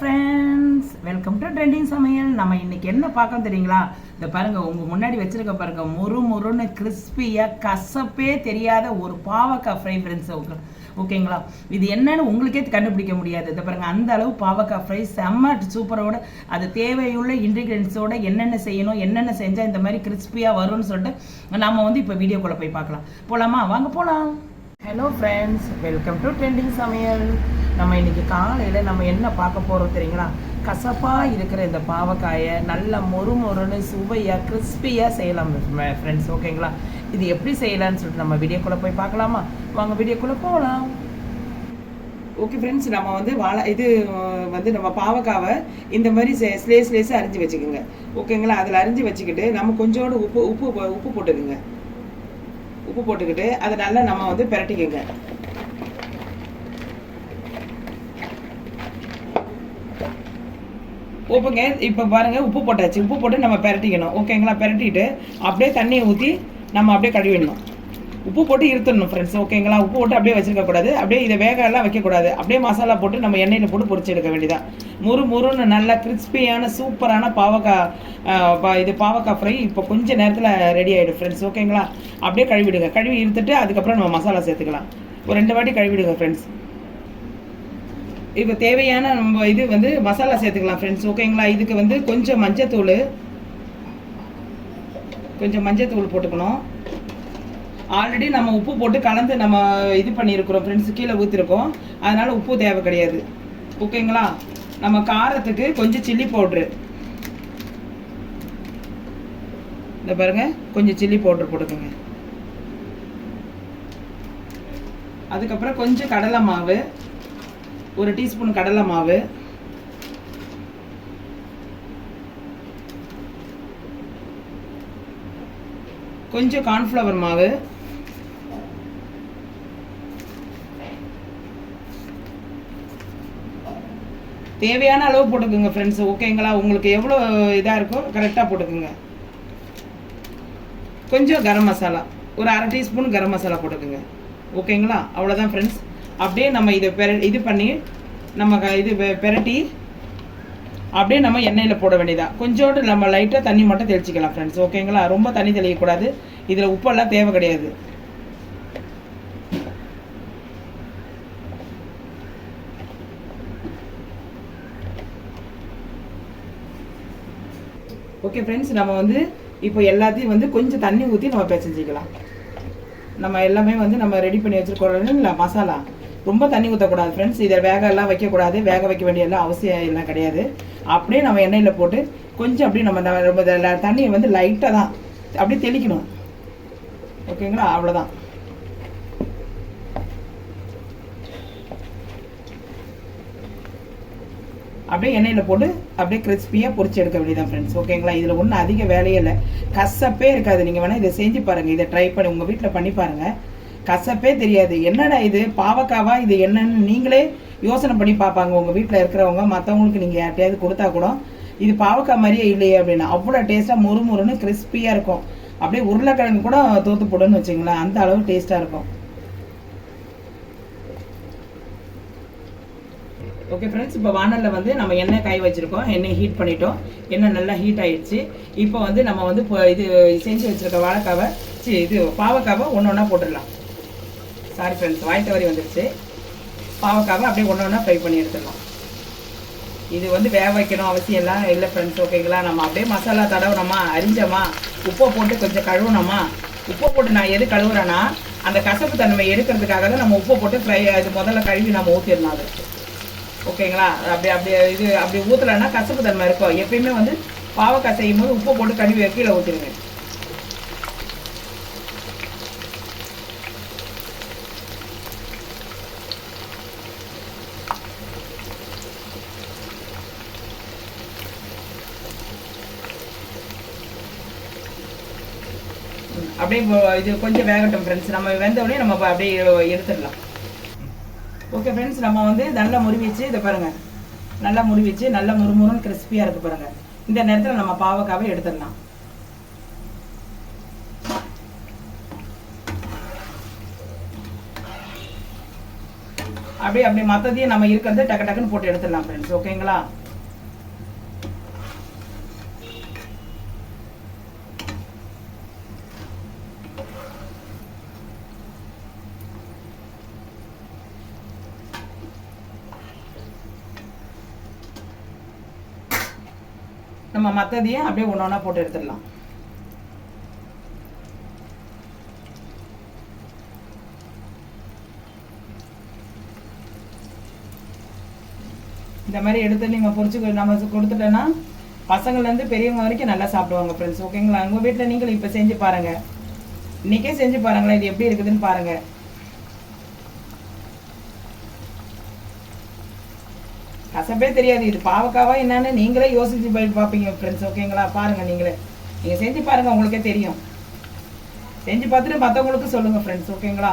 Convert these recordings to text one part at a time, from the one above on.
Friends welcome to trending சமையல் நம்ம இன்னைக்கு என்ன பார்க்கணும் தெரியுங்களா? இந்த பாருங்க உங்க முன்னாடி வச்சிருக்க பாருங்க முறு முறுன்னு கிறிஸ்பியா கசப்பே தெரியாத ஒரு பாவக்காய் ஃப்ரை ஃப்ரெண்ட்ஸ் ஓகேங்களா? இது என்னன்னு உங்களுக்கே கண்டுபிடிக்க முடியாது. இந்த பாருங்க அந்த அளவு பாவக்காய் ஃப்ரை செம்ம சூப்பரோட அது தேவையுள்ள இன்க்ரீடியன்ஸோட என்னென்ன செய்யணும் என்னென்ன செஞ்சா இந்த மாதிரி கிறிஸ்பியா வரும்னு சொல்லிட்டு நாம வந்து இப்போ வீடியோக்குள்ள போய் பார்க்கலாம். போலாமா? வாங்க போலாம். Hello friends welcome to trending சமையல் நம்ம இன்னைக்கு காலையில் நம்ம என்ன பார்க்க போகிறோம் தெரியுங்களா? கசப்பாக இருக்கிற இந்த பாவக்காயை நல்ல மொறு மொறுன்னு சுவையாக கிறிஸ்பியாக செய்யலாம் ஃப்ரெண்ட்ஸ் ஓகேங்களா இது எப்படி செய்யலாம்னு சொல்லிட்டு நம்ம வீடியோக்குள்ளே போய் பார்க்கலாமா? வாங்க வீடியோக்குள்ளே போகலாம் ஓகே ஃப்ரெண்ட்ஸ் நம்ம வந்து வாழை இது வந்து நம்ம பாவக்காவை இந்த மாதிரி ஸ்லேஸ் ஸ்லேஸாக அரிஞ்சு வச்சுக்கோங்க. ஓகேங்களா அதில் அரிஞ்சு வச்சுக்கிட்டு நம்ம கொஞ்சோண்டு உப்பு உப்பு உப்பு போட்டுக்குங்க. உப்பு போட்டுக்கிட்டு அதை நல்லா நம்ம வந்து பிரட்டிக்கோங்க. ஓப்பங்க இப்போ பாருங்க உப்பு போட்டாச்சு. உப்பு போட்டு நம்ம பெரட்டிக்கணும். ஓகேங்களா? பிரட்டிட்டு அப்படியே தண்ணியை ஊற்றி நம்ம அப்படியே கழுவிடணும் உப்பு போட்டு இருத்தணும் ஃப்ரெண்ட்ஸ் ஓகேங்களா? உப்பு போட்டு அப்படியே வச்சிருக்க கூடாது. அப்படியே இதை வேக எல்லாம் வைக்கக்கூடாது அப்படியே மசாலா போட்டு நம்ம எண்ணெயில் போட்டு பொறிச்சு எடுக்க வேண்டியதான் முறு முறுன்னு நல்லா கிறிஸ்பியான சூப்பரான பாவக்காய் பா- இது பாவக்காய் ஃப்ரை இப்போ கொஞ்ச நேரத்தில் ரெடி ஆகிடும் ஃப்ரெண்ட்ஸ் ஓகேங்களா? அப்படியே கழுவிடுங்க கழுவி இருத்துட்டு அதுக்கப்புறம் நம்ம மசாலா சேர்த்துக்கலாம். ஒரு ரெண்டு வாட்டி கழுவிடுங்க ஃப்ரெண்ட்ஸ் இப்போ தேவையான நம்ம இது வந்து மசாலா சேர்த்துக்கலாம் ஃப்ரெண்ட்ஸ் ஓகேங்களா இதுக்கு வந்து கொஞ்சம் மஞ்சத்தூள். கொஞ்சம் மஞ்சத்தூள் போட்டுக்கணும். ஆல்ரெடி நம்ம உப்பு போட்டு கலந்து நம்ம இது பண்ணியிருக்கிறோம் ஃப்ரெண்ட்ஸ் கீழே ஊற்றிருக்கோம் அதனால் உப்பு தேவை கிடையாது. ஓகேங்களா நம்ம காரத்துக்கு கொஞ்சம் சில்லி பவுட்ரு இந்த பாருங்க கொஞ்சம் சில்லி பவுட்ரு போட்டுக்கோங்க. அதுக்கப்புறம் கொஞ்சம் கடலை மாவு. ஒரு டீஸ்பூன் கடலை மாவு. கொஞ்சம் கார்ன்ஃப்ளவர் மாவு. தேவையான அளவு போட்டுக்கோங்க ஃப்ரெண்ட்ஸ் ஓகேங்களா உங்களுக்கு எவ்வளோ இதாக இருக்கோ கரெக்டாக போட்டுக்கோங்க. கொஞ்சம் கரம் மசாலா. ஒரு அரை டீஸ்பூன் கரம் மசாலா போட்டுக்கோங்க. ஓகேங்களா அவ்வளோதான் ஃப்ரெண்ட்ஸ் அப்படியே நம்ம இதை பெர இது பண்ணி நம்ம இது பெரட்டி அப்படியே நம்ம எண்ணெயில் போட வேண்டியதா. கொஞ்சோண்டு நம்ம லைட்டாக தண்ணி மட்டும் தெளிச்சிக்கலாம் ஃப்ரெண்ட்ஸ் ஓகேங்களா ரொம்ப தண்ணி தெளிக்கக்கூடாது இதில் உப்பெல்லாம் தேவை கிடையாது. ஓகே ஃப்ரெண்ட்ஸ் நம்ம வந்து இப்போ எல்லாத்தையும் வந்து கொஞ்சம் தண்ணி ஊற்றி நம்ம பிசைஞ்சிக்கலாம் நம்ம எல்லாமே வந்து நம்ம ரெடி பண்ணி வச்சிருக்கோம் இல்லைங்களா? மசாலா. ரொம்ப தண்ணி ஊற்றக்கூடாது ஃப்ரெண்ட்ஸ் இதை வேக எல்லாம் வைக்கக்கூடாது. வேக வைக்க வேண்டிய எல்லாம் அவசியம் எல்லாம் கிடையாது. அப்படியே நம்ம எண்ணெயில் போட்டு கொஞ்சம் அப்படியே நம்ம ரொம்ப தண்ணியை வந்து லைட்டாக தான் அப்படியே தெளிக்கணும். ஓகேங்களா அவ்வளோதான் அப்படியே எண்ணெயில் போட்டு அப்படியே கிறிஸ்பியாக பொறிச்சு எடுக்க வேண்டியதான் ஃப்ரெண்ட்ஸ் ஓகேங்களா இதில் ஒன்றும் அதிக வேலையே இல்லை. கசப்பே இருக்காது. நீங்கள் வேணால் இதை செஞ்சு பாருங்கள் இதை ட்ரை பண்ணி உங்கள் வீட்டில் பண்ணி பாருங்கள் கசப்பே தெரியாது. என்னடா இது? பாவக்காவா? இது என்னன்னு நீங்களே யோசனை பண்ணி பார்ப்பாங்க. உங்கள் வீட்டில் இருக்கிறவங்க மற்றவங்களுக்கு நீங்கள் யார்ட்டையாவது கொடுத்தா கூட இது பாவக்காய் மாதிரியே இல்லையே அப்படின்னா. அவ்வளோ டேஸ்ட்டாக முறுமுறுன்னு கிறிஸ்பியாக இருக்கும். அப்படியே உருளைக்கிழங்கு கூட தோத்து போடுன்னு வச்சுங்களேன் அந்த அளவு டேஸ்ட்டாக இருக்கும். ஓகே ஃப்ரெண்ட்ஸ் இப்போ வானலில் வந்து நம்ம எண்ணெய் காய வச்சுருக்கோம். எண்ணெய் ஹீட் பண்ணிட்டோம். எண்ணெய் நல்லா ஹீட் ஆயிடுச்சு. இப்போ வந்து நம்ம வந்து இப்போ இது செஞ்சு வச்சுருக்க வாழைக்காவை சி இது பாவக்காவை ஒன்று ஒன்றா போட்டுடலாம். சாரி ஃப்ரெண்ட்ஸ் வாய் வரி வந்துருச்சு. பாவக்காவை அப்படியே ஒன்று ஒன்றா ஃப்ரை பண்ணி எடுத்துடலாம். இது வந்து வேக வைக்கணும் அவசியம் எல்லாம் இல்லை ஃப்ரெண்ட்ஸ் ஓகேங்களா நம்ம அப்படியே மசாலா தடவுனோமா? அரிஞ்சோமா? உப்பை போட்டு கொஞ்சம் கழுவுனோமா? உப்பை போட்டு நான் எது கழுவுறேன்னா அந்த கசப்பு தன்மை எடுக்கிறதுக்காக தான் நம்ம உப்பை போட்டு ஃப்ரை அது முதல்ல கழுவி நம்ம ஊற்றிடணும் அது. ஓகேங்களா அப்படி அப்படி இது அப்படி ஊற்றலைன்னா கசப்பு தன்மை இருக்கும். எப்பயுமே வந்து பாவக்காய் செய்யும் போது உப்பு போட்டு கழுவி கீழே ஊற்றிடுங்க அப்படியே இது கொஞ்சம் வேகட்டும் ஃப்ரெண்ட்ஸ் நம்ம வெந்த உடனே நம்ம அப்படியே எடுத்துடலாம். ஓகே ஃப்ரெண்ட்ஸ் நம்ம வந்து நல்லா முறிவிச்சு இதை பாருங்கள் நல்லா முறிவிச்சு நல்லா முறுமுறுன்னு கிறிஸ்பியாக இருக்குது பாருங்கள் இந்த நேரத்தில் நம்ம பாவக்காவை எடுத்துடலாம். அப்படியே அப்படியே மற்றதையும் நம்ம இருக்கிறத டக்கு டக்குன்னு போட்டு எடுத்துடலாம் ஃப்ரெண்ட்ஸ் ஓகேங்களா நம்ம மற்றதையும் அப்படியே ஒன்று ஒன்றா போட்டு எடுத்துடலாம். இந்த மாதிரி எடுத்து நீங்கள் பொரிச்சு நம்ம கொடுத்துட்டோன்னா பசங்கள்லேருந்து பெரியவங்க வரைக்கும் நல்லா சாப்பிடுவாங்க ஃப்ரெண்ட்ஸ் ஓகேங்களா உங்கள் வீட்டில் நீங்களும் இப்போ செஞ்சு பாருங்கள் இன்றைக்கே செஞ்சு பாருங்களேன் இது எப்படி இருக்குதுன்னு பாருங்கள் கசப்பே தெரியாது. இது பாவக்காவா என்னன்னு நீங்களே யோசிச்சு போய் பார்ப்பீங்க ஃப்ரெண்ட்ஸ் ஓகேங்களா பாருங்கள் நீங்களே. நீங்கள் செஞ்சு பாருங்கள் உங்களுக்கே தெரியும். செஞ்சு பார்த்துட்டு மற்றவங்களுக்கு சொல்லுங்கள் ஃப்ரெண்ட்ஸ் ஓகேங்களா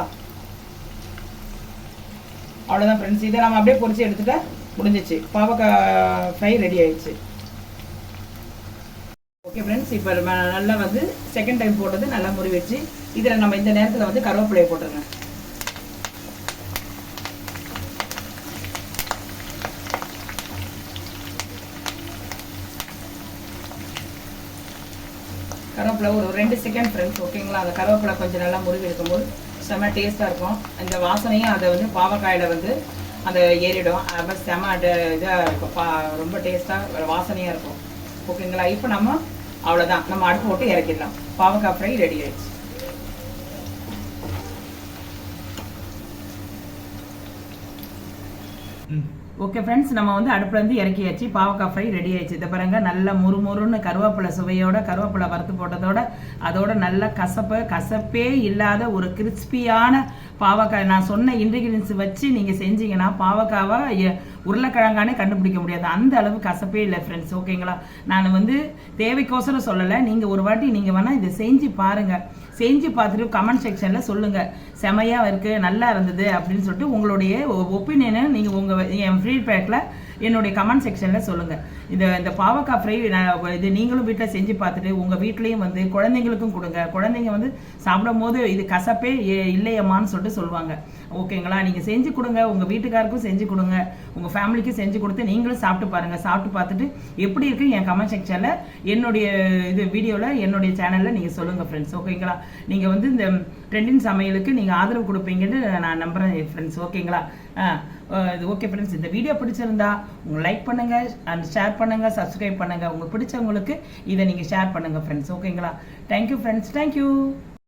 அவ்வளோதான் ஃப்ரெண்ட்ஸ் இதை நம்ம அப்படியே பொறிச்சு எடுத்துகிட்டு முடிஞ்சிச்சு. பாவக்காய் ஃப்ரை ரெடி ஆயிடுச்சு. ஓகே ஃப்ரெண்ட்ஸ் இப்போ நல்லா வந்து செகண்ட் டைம் போட்டது நல்லா முறி வச்சு இதில் நம்ம இந்த நேரத்தில் வந்து கருவேப்பிலையை போட்டுருங்க. கருவேப்பிலை ஒரு ரெண்டு செகண்ட் ஃப்ரெண்ட்ஸ் ஓகேங்களா அந்த கருவேப்பிலை கொஞ்சம் நல்லா முருகி இருக்கும்போது செம்ம டேஸ்ட்டாக இருக்கும். அந்த வாசனையும் அதை வந்து பாவக்காயில் வந்து அந்த ஏறிடும். அப்போ செம இதாக இருக்கும். பா ரொம்ப டேஸ்ட்டாக வாசனையாக இருக்கும். ஓகேங்களா இப்போ நம்ம அவ்வளோதான் நம்ம அடுப்பு போட்டு இறக்கிடலாம். பாவக்காய் ஃப்ரை ரெடி ஆயிடுச்சு. ஓகே ஃப்ரெண்ட்ஸ் நம்ம வந்து அடுப்புலேருந்து இறக்கியாச்சு. பாவக்காய் ஃப்ரை ரெடி ஆயிடுச்சு. இதை பாருங்கள் நல்ல முறுமுறுன்னு கருவேப்பிலை சுவையோட கருவேப்பிலை வறுத்து போட்டதோட அதோட நல்ல கசப்பு கசப்பே இல்லாத ஒரு கிறிஸ்பியான பாவக்காய். நான் சொன்ன இன்கிரீடியன்ஸ் வச்சு நீங்கள் செஞ்சீங்கன்னா பாவக்காவை உருளைக்கிழங்கானே கண்டுபிடிக்க முடியாது. அந்த அளவு கசப்பே இல்லை ஃப்ரெண்ட்ஸ் ஓகேங்களா நான் வந்து தேவைக்கோசரம் சொல்லலை. நீங்கள் ஒரு வாட்டி நீங்கள் வேணால் இதை செஞ்சு பாருங்கள் செஞ்சு பார்த்துட்டு கமெண்ட் செக்ஷனில் சொல்லுங்கள் செமையாக இருக்குது நல்லா இருந்தது அப்படின்னு சொல்லிட்டு உங்களுடைய ஒப்பீனியனை நீங்கள் உங்கள் என் ஃபீட்பேக்கில் என்னுடைய கமெண்ட் செக்ஷனில் சொல்லுங்கள் இந்த இந்த பாவக்காய் ஃப்ரை நான் இது நீங்களும் வீட்டில் செஞ்சு பார்த்துட்டு உங்கள் வீட்லேயும் வந்து குழந்தைங்களுக்கும் கொடுங்க. குழந்தைங்க வந்து சாப்பிடும் போது இது கசப்பே இல்லையம்மான்னு சொல்லிட்டு சொல்லுவாங்க. ஓகேங்களா நீங்கள் செஞ்சு கொடுங்க. உங்கள் வீட்டுக்காருக்கும் செஞ்சு கொடுங்க. உங்கள் ஃபேமிலிக்கும் செஞ்சு கொடுத்து நீங்களும் சாப்பிட்டு பாருங்கள் சாப்பிட்டு பார்த்துட்டு எப்படி இருக்குது என் கமெண்ட் செக்ஷனில் என்னுடைய இது வீடியோவில் என்னுடைய சேனலில் நீங்கள் சொல்லுங்கள் ஃப்ரெண்ட்ஸ் ஓகேங்களா நீங்கள் வந்து இந்த ட்ரெண்டின் சமையலுக்கு நீங்கள் ஆதரவு கொடுப்பீங்கன்னு நான் நம்புகிறேன் ஃப்ரெண்ட்ஸ் ஓகேங்களா இது ஓகே ஃப்ரெண்ட்ஸ் இந்த வீடியோ பிடிச்சிருந்தா உங்கள் லைக் பண்ணுங்கள் அண்ட் ஷேர் பண்ணுங்கள் சப்ஸ்கிரைப் பண்ணுங்கள் உங்களுக்கு பிடிச்சவங்களுக்கு இதை நீங்கள் ஷேர் பண்ணுங்கள் ஃப்ரெண்ட்ஸ் ஓகேங்களா தேங்க்யூ ஃப்ரெண்ட்ஸ் தேங்க்யூ